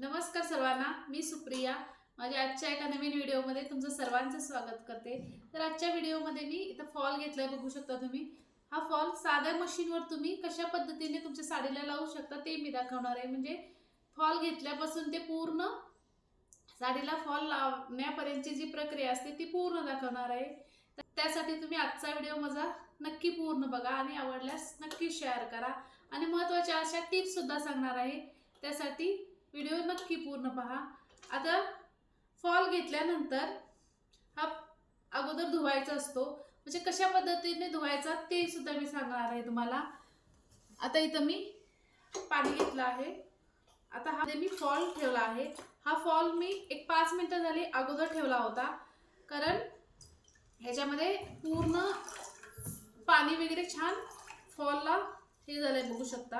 नमस्कार सर्वांना मी सुप्रिया. माझ्या आजच्या एका नवीन व्हिडिओमध्ये तुमचं सर्वांचं स्वागत करते. तर आजच्या व्हिडिओमध्ये मी इथं फॉल घेतलाय बघू शकता तुम्ही. हा फॉल साध्या मशीनवर तुम्ही कशा पद्धतीने तुमच्या साडीला लावू शकता ते मी दाखवणार आहे. म्हणजे फॉल घेतल्यापासून ते पूर्ण साडीला फॉल लावण्यापर्यंतची जी प्रक्रिया असते ती पूर्ण दाखवणार आहे. तर त्यासाठी तुम्ही आजचा व्हिडिओ माझा नक्की पूर्ण बघा आणि आवडल्यास नक्की शेअर करा. आणि महत्त्वाच्या अशा टिप्ससुद्धा सांगणार आहे. त्यासाठी व्हिडिओ नक्की पूर्ण पहा. आता फॉल घेतल्यानंतर हा अगोदर धुवायचा असतो. म्हणजे कशा पद्धतीने धुवायचा ते सुद्धा मी सांगणार आहे तुम्हाला. आता इथं मी पाणी घेतलं आहे. आता हा मी फॉल ठेवला आहे. हा फॉल मी एक पाच मिनटं झाली अगोदर ठेवला होता. कारण ह्याच्यामध्ये पूर्ण पाणी वगैरे छान फॉलला हे झालंय बघू शकता.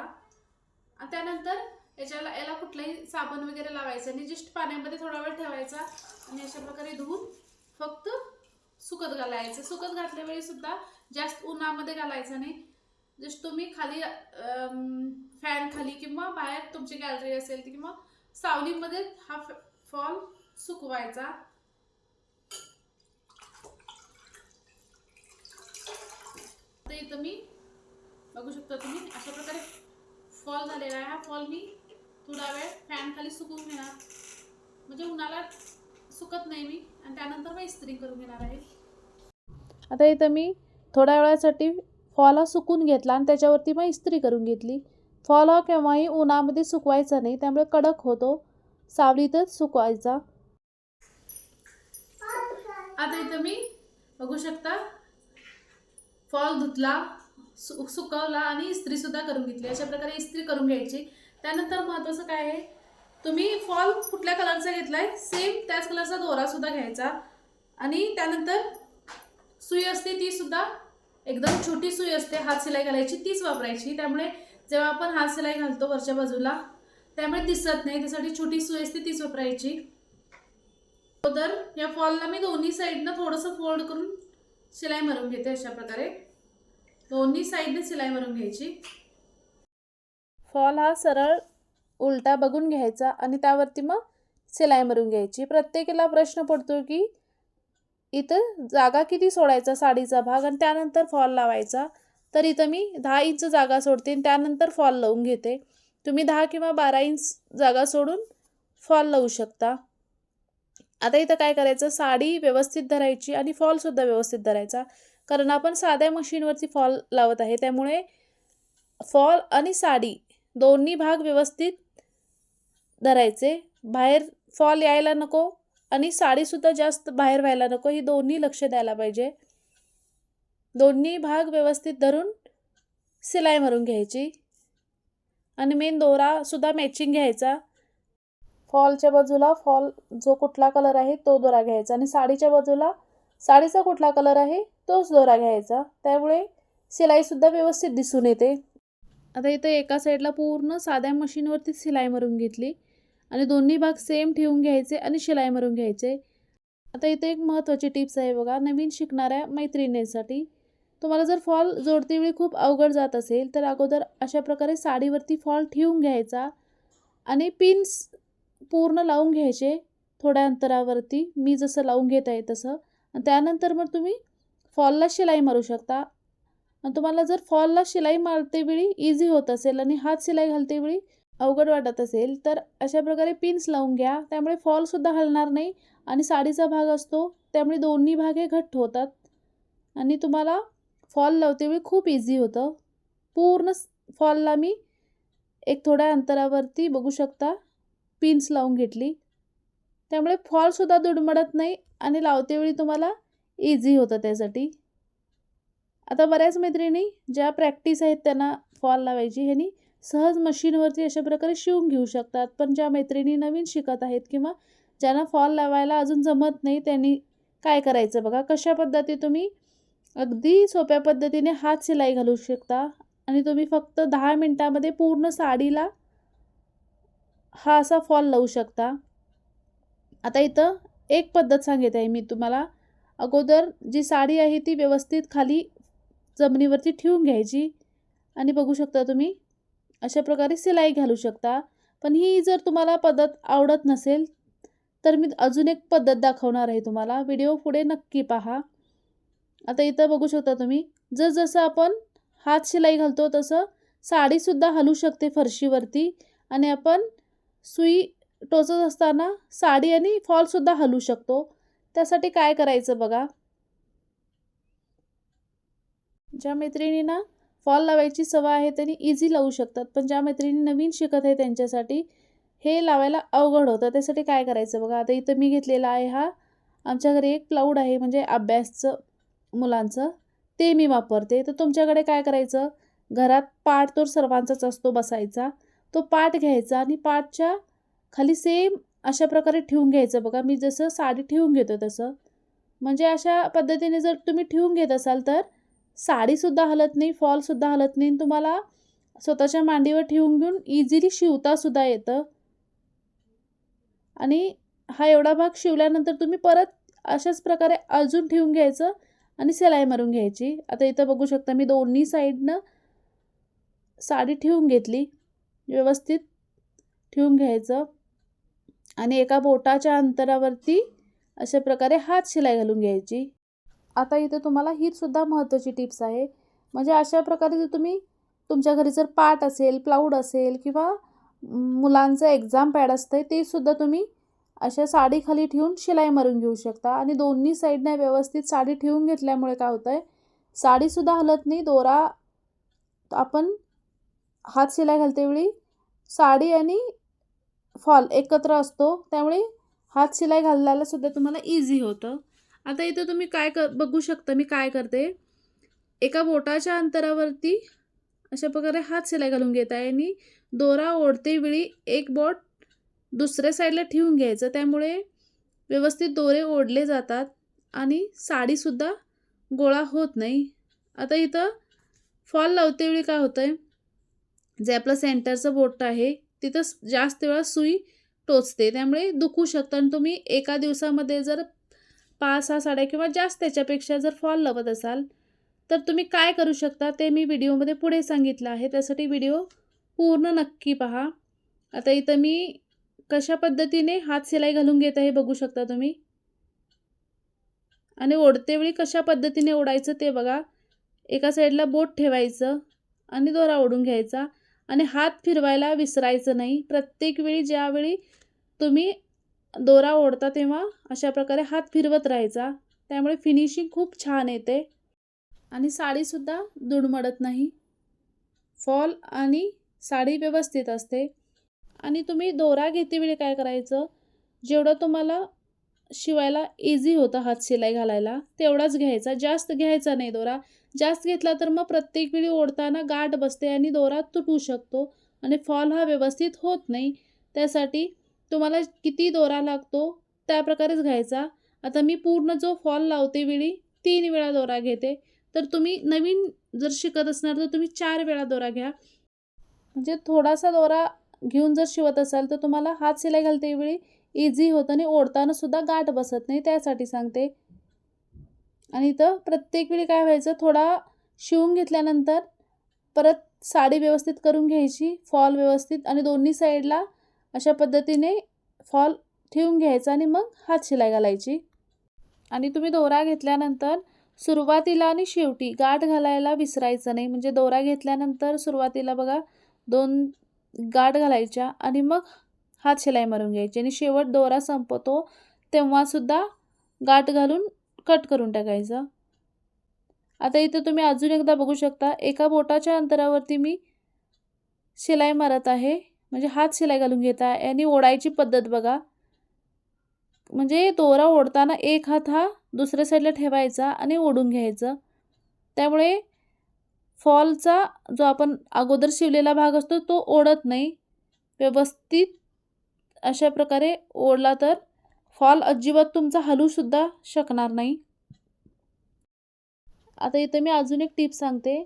आणि त्यानंतर याच्याला याला कुठलाही साबण वगैरे लावायचं नाही जस्ट पाण्यामध्ये थोडा वेळ ठेवायचा आणि अशा प्रकारे धुवून फक्त सुकत घालायचं. सुकत घातल्यावेळी सुद्धा जास्त उन्हामध्ये घालायचं नाही. जस्ट तुम्ही खाली फॅन खाली किंवा बाहेर तुमची गॅलरी असेल किंवा सावलीमध्ये हा फॉल सुकवायचा. तर इथं मी बघू शकता तुम्ही अशा प्रकारे फॉल झालेला आहे. हा फॉल मी थोडा वेळ फॅन खाली सुकवून घेणार. म्हणजे उन्हाला सुकत नाही मी. आणि त्यानंतर मग इस्त्री करून घेणार आहे. आता इथं मी थोड्या वेळासाठी फॉल सुकून घेतला आणि त्याच्यावरती मग इस्त्री करून घेतली. फॉल हा केव्हाही उन्हामध्ये सुकवायचा नाही त्यामुळे कडक होतो. सावलीतच सुकवायचा. आता इथं मी बघू शकता फॉल धुतला सु सुकवला आणि इस्त्री सुद्धा करून घेतली. अशा प्रकारे इस्त्री करून घ्यायची. त्यानंतर महत्त्वाचं काय आहे? तुम्ही फॉल कुठल्या कलरचा घेतलाय? सेम त्याच कलरचा दोरा सुद्धा घ्यायचा. आणि त्यानंतर सुई असते ती सुद्धा एकदम छोटी सुई असते. हात सिलाई घालायची तीच वापरायची. त्यामुळे जेव्हा आपण हात सिलाई घालतो वरच्या बाजूला त्यामुळे दिसत नाही. त्यासाठी छोटी सुई असते तीच वापरायची. अगोदर या फॉलला मी दोन्ही साईडनं थोडंसं फोल्ड करून शिलाई मारून घेते अशा प्रकारे. दोन्ही साईडने शिलाई मारून घ्यायची. फॉल हा सरळ उलटा बघून घ्यायचा आणि त्यावरती मग सिलाई मारून घ्यायची. प्रत्येकीला प्रश्न पडतो की इथं जागा किती सोडायचा साडीचा भाग आणि त्यानंतर फॉल लावायचा. तर इथं मी दहा इंच जागा सोडते आणि त्यानंतर फॉल लावून घेते. तुम्ही दहा किंवा बारा इंच जागा सोडून फॉल लावू शकता. आता इथं काय करायचं? साडी व्यवस्थित धरायची आणि फॉलसुद्धा व्यवस्थित धरायचा. कारण आपण साध्या मशीनवरती फॉल लावत आहे. त्यामुळे फॉल आणि साडी दोन्ही भाग व्यवस्थित धरायचे. बाहेर फॉल यायला नको आणि साडीसुद्धा जास्त बाहेर व्हायला नको. ही दोन्ही लक्ष द्यायला पाहिजे. दोन्ही भाग व्यवस्थित धरून सिलाई मारून घ्यायची. आणि मेन दोरासुद्धा मॅचिंग घ्यायचा. फॉलच्या बाजूला फॉल जो कुठला कलर आहे तो दोरा घ्यायचा. आणि साडीच्या बाजूला साडीचा कुठला कलर आहे तोच दोरा घ्यायचा. त्यामुळे सिलाईसुद्धा व्यवस्थित दिसून येते. आता इथं एका साईडला पूर्ण साध्या मशीनवरती शिलाई मारून घेतली. आणि दोन्ही भाग सेम ठेवून घ्यायचे आणि शिलाई मारून घ्यायचे. आता इथे एक महत्त्वाची टिप्स आहे बघा नवीन शिकणाऱ्या मैत्रिणींसाठी. तुम्हाला जर फॉल जोडते वेळी खूप अवघड जात असेल तर अगोदर अशा प्रकारे साडीवरती फॉल ठेवून घ्यायचा आणि पिन्स पूर्ण लावून घ्यायचे थोड्या अंतरावरती. मी जसं लावून घेत आहे तसं. आणि त्यानंतर मग तुम्ही फॉलला शिलाई मारू शकता. तुम्हाला जर फॉलला शिलाई मारते वेळी इझी होत असेल आणि हात शिलाई घालते वेळी अवघड वाटत असेल तर अशा प्रकारे पिन्स लावून घ्या. त्यामुळे फॉलसुद्धा हलणार नाही आणि साडीचा भाग असतो त्यामुळे दोन्ही भाग हे घट्ट होतात. आणि तुम्हाला फॉल लावते वेळी खूप इझी होतं. पूर्ण फॉलला मी एक थोड्या अंतरावरती बघू शकता पिन्स लावून घेतली. त्यामुळे फॉलसुद्धा दुडमडत नाही आणि लावते वेळी तुम्हाला इझी होतं त्यासाठी. आता बऱ्याच मैत्रिणी ज्या प्रॅक्टिस आहेत त्यांना फॉल लावायची ह्यानी सहज मशीनवरती अशा प्रकारे शिवून घेऊ शकतात. पण ज्या मैत्रिणी नवीन शिकत आहेत किंवा ज्यांना फॉल लावायला अजून जमत नाही त्यांनी काय करायचं बघा? कशा पद्धती तुम्ही अगदी सोप्या पद्धतीने हात शिलाई घालू शकता आणि तुम्ही फक्त दहा मिनटामध्ये पूर्ण साडीला हा असा फॉल लावू शकता. आता इथं एक पद्धत सांगित आहे मी तुम्हाला. अगोदर जी साडी आहे ती व्यवस्थित खाली जमिनीवरती ठेवून घ्यायची. आणि बघू शकता तुम्ही अशा प्रकारे सिलाई घालू शकता. पण ही जर तुम्हाला पद्धत आवडत नसेल तर मी अजून एक पद्धत दाखवणार आहे तुम्हाला. व्हिडिओ पुढे नक्की पहा. आता इथं बघू शकता तुम्ही जसजसं आपण हात शिलाई घालतो तसं साडीसुद्धा हलू शकते फरशीवरती. आणि आपण सुई टोचत असताना साडी आणि फॉलसुद्धा हलू शकतो. त्यासाठी काय करायचं बघा. ज्या मैत्रिणींना फॉल लावायची सवय आहे त्यांनी इझी लावू शकतात. पण ज्या मैत्रिणी नवीन शिकत आहे त्यांच्यासाठी हे लावायला अवघड होतं. त्यासाठी काय करायचं बघा? आता इथं मी घेतलेला आहे हा. आमच्या घरी एक क्लाऊड आहे म्हणजे अभ्यासचं मुलांचं. ते मी वापरते. तर तुमच्याकडे काय करायचं? घरात पाठ तर सर्वांचाच असतो बसायचा. तो पाठ घ्यायचा आणि पाठच्या खाली सेम अशा प्रकारे ठेवून घ्यायचं बघा. मी जसं साडी ठेवून घेतो तसं. म्हणजे अशा पद्धतीने जर तुम्ही ठेवून घेत असाल तर साडीसुद्धा हलत नाही फॉलसुद्धा हलत नाही. तुम्हाला स्वतःच्या मांडीवर ठेवून घेऊन इझिली शिवतासुद्धा येतं. आणि हा एवढा भाग शिवल्यानंतर तुम्ही परत अशाच प्रकारे अजून ठेवून घ्यायचं आणि सिलाई मारून घ्यायची. आता इथं बघू शकता मी दोन्ही साईडनं साडी ठेवून घेतली. व्यवस्थित ठेवून घ्यायचं. आणि एका बोटाच्या अंतरावरती अशा प्रकारे हात शिलाई घालून घ्यायची. आता इथे तुम्हाला हीसुद्धा महत्त्वाची टिप्स आहे. म्हणजे अशा प्रकारे जर तुम्ही तुमच्या घरी जर पाट असेल प्लाऊड असेल किंवा मुलांचं एक्झाम पॅड असतं ते सुद्धा तुम्ही अशा साडीखाली ठेवून शिलाई मारून घेऊ शकता. आणि दोन्ही साईडने व्यवस्थित साडी ठेवून घेतल्यामुळे काय होतं आहे साडीसुद्धा हलत नाही. दोरा आपण हात शिलाई घालतेवेळी साडी आणि फॉल एकत्र असतो त्यामुळे हात शिलाई घालायला सुद्धा तुम्हाला इझी होतं. आता इथं तुम्ही काय कर बघू शकता मी काय करते. एका बोटाच्या अंतरावरती अशा प्रकारे हात शिलाई घालून घेत आहे आणि दोरा ओढते वेळी एक बोट दुसऱ्या साईडला ठेवून घ्यायचं. त्यामुळे व्यवस्थित दोरे ओढले जातात आणि साडीसुद्धा गोळा होत नाही. आता इथं फॉल लावते वेळी काय होतं आहे जे आपलं सेंटरचं बोट आहे तिथं जास्त वेळा सुई टोचते. त्यामुळे दुखू शकतं आणि तुम्ही एका दिवसामध्ये जर पाच सहा साड्या किंवा जास्त त्याच्यापेक्षा जर फॉल लावत असाल तर तुम्ही काय करू शकता? ते मी व्हिडिओमध्ये पुढे सांगितलं आहे. त्यासाठी व्हिडिओ पूर्ण नक्की पहा. आता इथं मी कशा पद्धतीने हात शिलाई घालून घेत आहे बघू शकता तुम्ही. आणि ओढतेवेळी कशा पद्धतीने ओढायचं ते बघा. एका साईडला बोट ठेवायचं आणि दोरा ओढून घ्यायचा. आणि हात फिरवायला विसरायचं नाही. प्रत्येक वेळी ज्यावेळी तुम्ही दोरा ओढता तेव्हा अशा प्रकारे हात फिरवत राहायचा. त्यामुळे फिनिशिंग खूप छान येते. आणि साडीसुद्धा दुडमडत नाही. फॉल आणि साडी व्यवस्थित असते. आणि तुम्ही दोरा घेतेवेळी काय करायचं? जेवढं तुम्हाला शिवायला इझी होतं हात शिलाई घालायला तेवढाच घ्यायचा. जास्त घ्यायचा नाही दोरा. जास्त घेतला तर मग प्रत्येक वेळी ओढताना गाठ बसते आणि दोरा तुटू शकतो. आणि फॉल हा व्यवस्थित होत नाही. त्यासाठी तुम्हाला किती दोरा लागतो त्या प्रकारेच घ्यायचा. आता मी पूर्ण जो फॉल लावते वेळी तीन वेळा दोरा घेते. तर तुम्ही नवीन जर शिकत असणार तर तुम्ही चार वेळा दोरा घ्या. म्हणजे थोडासा दोरा घेऊन जर शिवत असाल तर तुम्हाला हात शिलाई घालते वेळी इझी होतं आणि ओढताना सुद्धा गाठ बसत नाही त्यासाठी सांगते. आणि इथं प्रत्येक वेळी काय व्हायचं थोडा शिवून घेतल्यानंतर परत साडी व्यवस्थित करून घ्यायची फॉल व्यवस्थित आणि दोन्ही साईडला अशा पद्धतीने फॉल ठेवून घ्यायचा आणि मग हात शिलाई घालायची. आणि तुम्ही दोरा घेतल्यानंतर सुरुवातीला आणि शेवटी गाठ घालायला विसरायचं नाही. म्हणजे दोरा घेतल्यानंतर सुरुवातीला बघा दोन गाठ घालायच्या आणि मग हात शिलाई मारून घ्यायची. आणि शेवट दोरा संपतो तेव्हासुद्धा गाठ घालून कट करून टाकायचं. आता इथं तुम्ही अजून एकदा बघू शकता एका बोटाच्या अंतरावरती मी शिलाई मारत आहे. म्हणजे हात शिलाई घालून घेता आहे आणि ओढायची पद्धत बघा. म्हणजे दोरा ओढताना एक हात हा दुसऱ्या साईडला ठेवायचा आणि ओढून घ्यायचं. त्यामुळे फॉलचा जो आपण अगोदर शिवलेला भाग असतो तो ओढत नाही. व्यवस्थित अशा प्रकारे ओढला तर फॉल अजिबात तुमचा हलूसुद्धा शकणार नाही. आता इथं मी अजून एक टिप सांगते.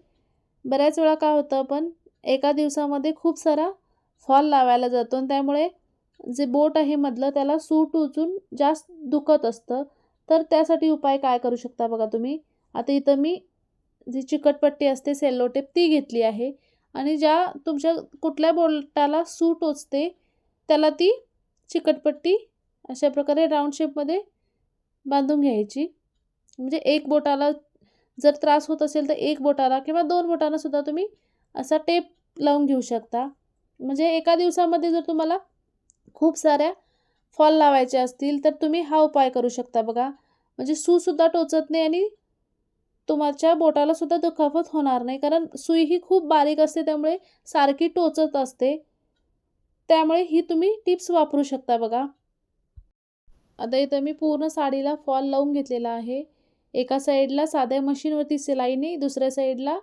बऱ्याच वेळा काय होतं पण एका दिवसामध्ये खूप सारा फॉल लावायला जातो आणि त्यामुळे जे बोट आहे मधलं त्याला सूट उचून जास्त दुखत असतं. तर त्यासाठी उपाय काय करू शकता बघा तुम्ही? आता इथं मी जी चिकटपट्टी असते सेल्लो टेप ती घेतली आहे. आणि ज्या तुमच्या कुठल्या बोटाला सूट ओचते त्याला ती चिकटपट्टी अशा प्रकारे राऊंड शेपमध्ये बांधून घ्यायची. म्हणजे एक बोटाला जर त्रास होत असेल तर एक बोटाला किंवा दोन बोटांना सुद्धा तुम्ही असा टेप लावून घेऊ शकता. म्हणजे एका दिवसामध्ये जर तुम्हाला खूप साऱ्या फॉल लावायचे असतील तर तुम्ही हा उपाय करू शकता बघा. म्हणजे सूसुद्धा टोचत नाही आणि तुमच्या बोटाला सुद्धा दुखापत होणार नाही कारण सुई ही खूप बारीक असते त्यामुळे सारखी टोचत असते. त्यामुळे ही तुम्ही टिप्स वापरू शकता बघा. आता इथं मी पूर्ण साडीला फॉल लावून घेतलेला आहे. एका साईडला साध्या मशीनवरती सिलाईने दुसऱ्या साईडला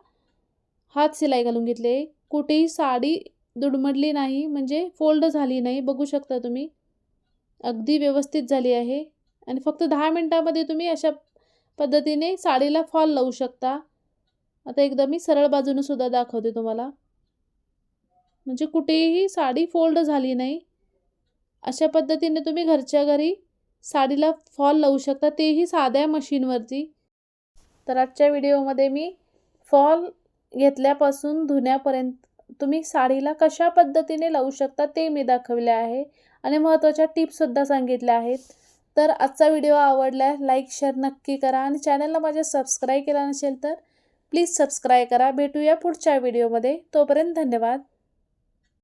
हात सिलाई घालून घेतले. कुठेही साडी दुडमडली नाही म्हणजे फोल्ड झाली नाही बघू शकता तुम्ही. अगदी व्यवस्थित झाली आहे. आणि फक्त दहा मिनटामध्ये तुम्ही अशा पद्धतीने साडीला फॉल लावू शकता. आता एकदा मी सरळ बाजूने सुद्धा दाखवते तुम्हाला. म्हणजे कुठेही साडी फोल्ड झाली नाही. अशा पद्धतीने तुम्ही घरच्या घरी साडीला फॉल लावू शकता तेही साध्या मशीनवरती. तर आजच्या व्हिडिओमध्ये मी फॉल घेतल्यापासून धुण्यापर्यंत तुम्ही साडीला कशा पद्धतीने लावू शकता ते मी दाखवले आहे. आणि महत्त्वाच्या टिप्ससुद्धा सांगितल्या आहेत. तर आजचा व्हिडिओ आवडला लाईक शेअर नक्की करा आणि चॅनलला माझ्या सबस्क्राईब केला नसेल तर प्लीज सबस्क्राईब करा. भेटूया पुढच्या व्हिडिओमध्ये. तोपर्यंत धन्यवाद.